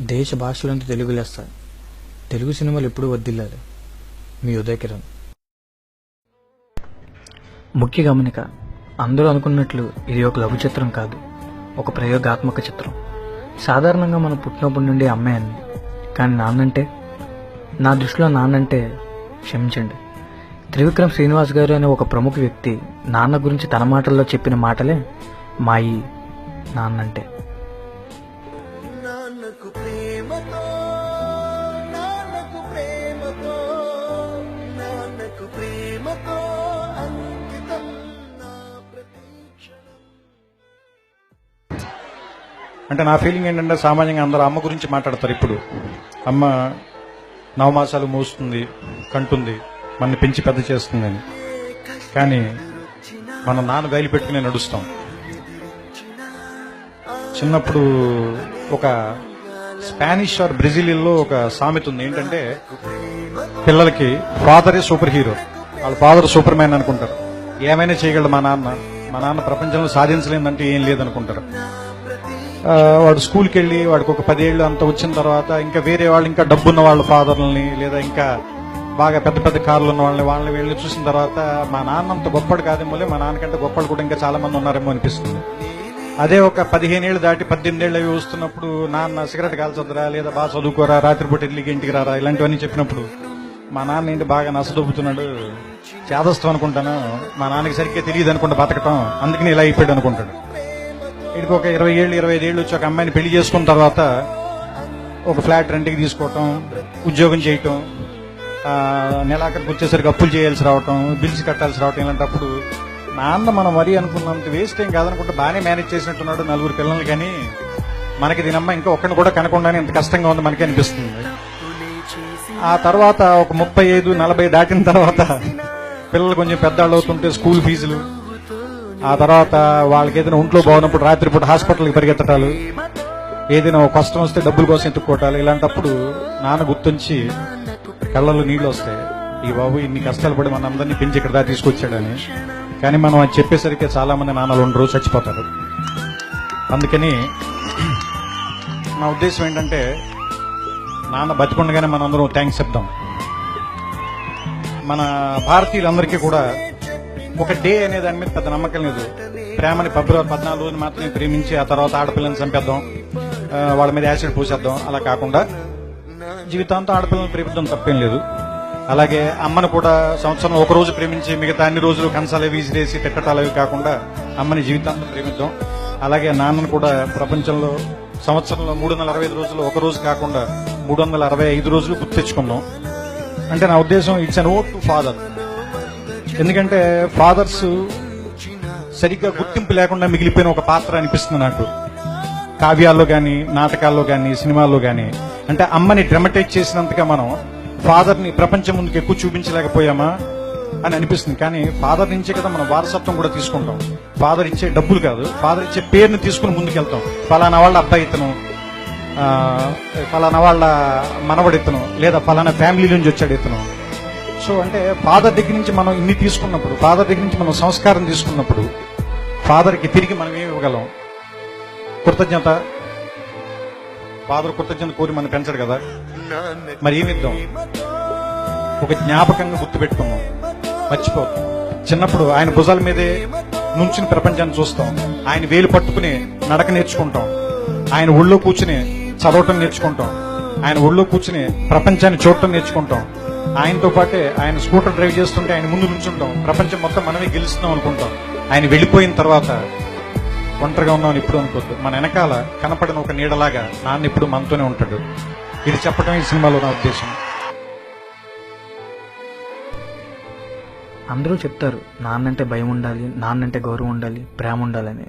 దేశ భాషలంతా తెలుగు లెస్స తెలుగు సినిమాలు ఎప్పుడూ వద్దిల్లాలి. మీ ఉదయ కిరణ్. ముఖ్య గమనిక అందరూ అనుకున్నట్లు ఇది ఒక లఘు చిత్రం కాదు ఒక ప్రయోగాత్మక చిత్రం. సాధారణంగా మనం పుట్టినప్పటి నుండి అమ్మాయి అని. కానీ నాన్నంటే నా దృష్టిలో నాన్నంటే క్షమించండి. త్రివిక్రమ్ శ్రీనివాస్ గారు అనే ఒక ప్రముఖ వ్యక్తి నాన్న గురించి తన మాటల్లో చెప్పిన మాటలే మాయి నాన్నంటే. నాన్నకు ప్రేమతో నాన్నకు ప్రేమతో నాన్నకు ప్రేమతో అంకితం నా ప్రతీక్షణం. అంటే నా ఫీలింగ్ ఏంటంటే సామాన్యంగా అందరూ అమ్మ గురించి మాట్లాడతారు ఇప్పుడు. అమ్మ నవమాసాలు మోస్తుంది కంటుంది మనని పెంచి పెద్ద చేస్తుందని. కానీ మన నాన్న గైలు పెట్టుకుని నడుస్తాం. చిన్నప్పుడు ఒక స్పానిష్ ఆర్ బ్రెజిలియన్లో ఒక సామెత ఉంది. ఏంటంటే పిల్లలకి ఫాదరే సూపర్ హీరో వాళ్ళ ఫాదర్ సూపర్ మ్యాన్ అనుకుంటారు. ఏమైనా చేయగలడు మా నాన్న? మా నాన్న ప్రపంచంలో సాధించలేదంటే ఏం లేదనుకుంటారు. వాడు స్కూల్కి వెళ్ళి వాడికి ఒక పదేళ్ళు అంత వచ్చిన తర్వాత ఇంకా వేరే వాళ్ళు ఇంకా డబ్బున్న వాళ్ళ ఫాదర్లని లేదా ఇంకా బాగా పెద్ద పెద్ద కార్లు ఉన్న వాళ్ళని వాళ్ళని వీళ్ళని చూసిన తర్వాత మా నాన్న అంత గొప్పడు కాదేమోలే మా నాన్నకంటే గొప్పలు కూడా ఇంకా చాలా మంది ఉన్నారేమో అనిపిస్తుంది. అదే ఒక పదిహేను ఏళ్ళు దాటి పద్దెనిమిదేళ్ళు అవి వస్తున్నప్పుడు నాన్న సిగరెట్ కాల్చొద్దురా లేదా బాగా చదువుకోరా రాత్రిపూట ఇల్లుకి ఇంటికి రారా ఇలాంటివన్నీ చెప్పినప్పుడు మా నాన్న ఏంటి బాగా నసదొబ్బుతున్నాడు? చేదస్తాం అనుకుంటాను. మా నాన్నకి సరిగ్గా తెలియదు అనుకుంటా బతకటం. అందుకని ఇలా అయిపోయాడు అనుకుంటాడు. వీడికి ఒక ఇరవై ఏళ్ళు ఇరవై ఐదు ఏళ్ళు వచ్చి ఒక అమ్మాయిని పెళ్ళి చేసుకున్న తర్వాత ఒక ఫ్లాట్ రెంట్కి తీసుకోవటం ఉద్యోగం చేయటం నెలాఖరికి వచ్చేసరికి అప్పులు చేయాల్సి రావటం బిల్స్ కట్టాల్సి రావటం ఇలాంటప్పుడు నాన్న మనం మరీ అనుకున్నంత వేస్ట్ ఏం కాదనుకుంటే బాగానే మేనేజ్ చేసినట్టున్నాడు నలుగురు పిల్లలు కానీ మనకి దీనమ్మ ఇంకా ఒక్కడిని కూడా కనకుండానే ఇంత కష్టంగా ఉంది మనకి అనిపిస్తుంది. ఆ తర్వాత ఒక ముప్పై ఐదు నలభై దాటిన తర్వాత పిల్లలు కొంచెం పెద్దవాళ్ళు అవుతుంటే స్కూల్ ఫీజులు. ఆ తర్వాత వాళ్ళకి ఏదైనా ఒంట్లో బాగున్నప్పుడు రాత్రిపూట హాస్పిటల్కి పరిగెత్తటాలు. ఏదైనా ఒక కష్టం వస్తే డబ్బుల కోసం ఎత్తుక్కోవటాలు ఇలాంటప్పుడు నాన్న గుర్తుంచి కళ్ళలో నీళ్ళు వస్తాయి ఈ బాబు ఇన్ని కష్టాలు పడి మనందరినీ పెంచి ఇక్కడ దాకా తీసుకొచ్చాడని. కానీ మనం అది చెప్పేసరికి చాలా మంది నాన్నలు ఉండరు చచ్చిపోతారు. అందుకని నా ఉద్దేశం ఏంటంటే నాన్న బతికుండగానే మనందరం థ్యాంక్స్ చెప్దాం మన భారతీయులందరికీ కూడా ఒక డే అనే దాని మీద పెద్ద నమ్మకం లేదు. ప్రేమని ఫిబ్రవరి పద్నాలుగు రోజులు మాత్రమే ప్రేమించి ఆ తర్వాత ఆడపిల్లని చంపేద్దాం వాళ్ళ మీద యాసిడ్ పూసేద్దాం అలా కాకుండా జీవితాంతం ఆడపిల్లని ప్రేమిద్దాం తప్పేం లేదు. అలాగే అమ్మను కూడా సంవత్సరం ఒక రోజు ప్రేమించి మిగతా అన్ని రోజులు కంసాలు వీసిరేసి తిట్టటాలు అవి కాకుండా అమ్మని జీవితాంతం ప్రేమిద్దాం. అలాగే నాన్నను కూడా ప్రపంచంలో సంవత్సరంలో మూడు వందల అరవై ఐదు రోజులు ఒక రోజు కాకుండా మూడు వందల అరవై ఐదు రోజులు గుర్తు తెచ్చుకుందాం. అంటే నా ఉద్దేశం it's an ode to father ఎందుకంటే ఫాదర్స్ సరిగ్గా గుర్తింపు లేకుండా మిగిలిపోయిన ఒక పాత్ర అనిపిస్తుంది నాకు. కావ్యాల్లో కానీ నాటకాల్లో కానీ సినిమాల్లో కానీ అంటే అమ్మని డ్రమటైజ్ చేసినంతగా మనం ఫాదర్ని ప్రపంచం ముందుకు ఎక్కువ చూపించలేకపోయామా అని అనిపిస్తుంది. కానీ ఫాదర్ నుంచే కదా మనం వారసత్వం కూడా తీసుకుంటాం. ఫాదర్ ఇచ్చే డబ్బులు కాదు. ఫాదర్ ఇచ్చే పేరుని తీసుకుని ముందుకెళ్తాం. ఫలానా వాళ్ళ అబ్బాయి ఇతను ఫలానా వాళ్ళ మనవడు ఇతను లేదా ఫలానా ఫ్యామిలీ నుంచి వచ్చాడు ఇతను. సో అంటే ఫాదర్ దగ్గర నుంచి మనం ఇన్ని తీసుకున్నప్పుడు ఫాదర్ దగ్గర నుంచి మనం సంస్కారం తీసుకున్నప్పుడు ఫాదర్కి తిరిగి మనం ఏమి ఇవ్వగలం? కృతజ్ఞత ఫాదర్ కృతజ్ఞత కోరి మనం పెంచడు కదా? మరి ఏమి ఇద్దాం? ఒక జ్ఞాపకంగా గుర్తుపెట్టుకున్నాం మర్చిపోతాం. చిన్నప్పుడు ఆయన భుజాల మీదే నుంచుని ప్రపంచాన్ని చూస్తాం. ఆయన వేలు పట్టుకుని నడక నేర్చుకుంటాం. ఆయన ఒళ్ళో కూర్చుని చదవటం నేర్చుకుంటాం. ఆయన ఒళ్ళో కూర్చుని ప్రపంచాన్ని చూడటం నేర్చుకుంటాం. ఆయనతో పాటే ఆయన స్కూటర్ డ్రైవ్ చేస్తుంటే ఆయన ముందు నుంచుంటాం. ప్రపంచం మొత్తం మనమే గెలుస్తున్నాం అనుకుంటాం. ఆయన వెళ్ళిపోయిన తర్వాత ఒంటరిగా ఉన్నామని ఇప్పుడు అనుకోవద్దు. మన వెనకాల కనపడిన ఒక నీడలాగా నాన్న ఇప్పుడు మనతోనే ఉంటాడు. ఇది చెప్పడం ఈ సినిమాలో నా ఉద్దేశం. అందరూ చెప్తారు నాన్నంటే భయం ఉండాలి నాన్నంటే గౌరవం ఉండాలి ప్రేమ ఉండాలని.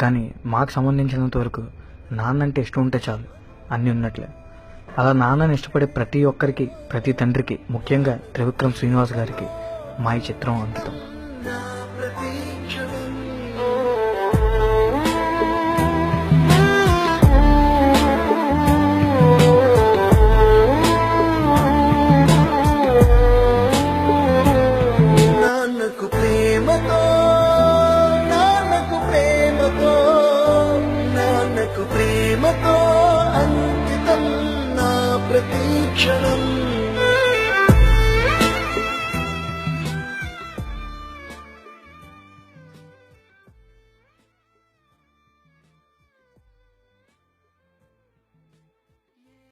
కానీ మాకు సంబంధించినంత వరకు నాన్నంటే ఇష్టం ఉంటే చాలు అన్నీ ఉన్నట్లే. అలా నాన్నని ఇష్టపడే ప్రతి ఒక్కరికి ప్రతి తండ్రికి ముఖ్యంగా త్రివిక్రమ్ శ్రీనివాస్ గారికి మా ఈ చిత్రం అంకితం. killing